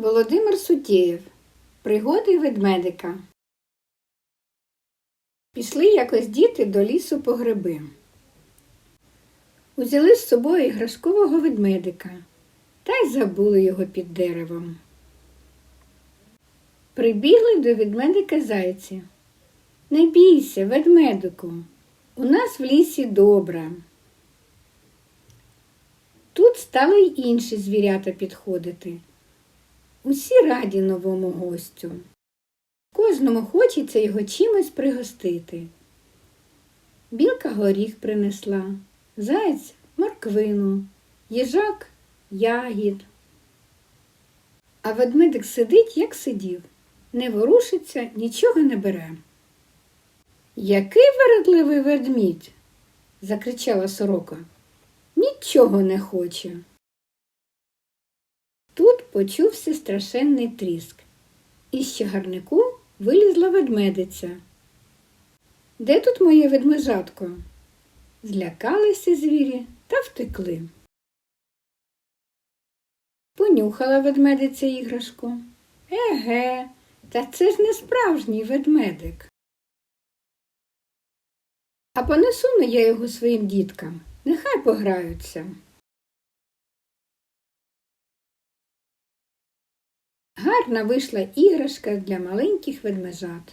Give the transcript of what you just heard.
Володимир Сутєєв. Пригоди ведмедика. Пішли якось діти до лісу по гриби. Узяли з собою іграшкового ведмедика та й забули його під деревом. Прибігли до ведмедика зайці. Не бійся, ведмедику, у нас в лісі добре. Тут стали й інші звірята підходити. Усі раді новому гостю. Кожному хочеться його чимось пригостити. Білка горіх принесла, заєць морквину, їжак ягід. А ведмедик сидить, як сидів, не ворушиться, нічого не бере. Який вередливий ведмідь? закричала сорока. Нічого не хоче. Почувся страшенний тріск. Із чагарнику вилізла ведмедиця. Де тут моє ведмежатко? Злякалися звірі та втекли. Понюхала ведмедиця іграшку. Еге, та це ж не справжній ведмедик. А понесу я його своїм діткам, нехай пограються. Гарна вийшла іграшка для маленьких ведмежат.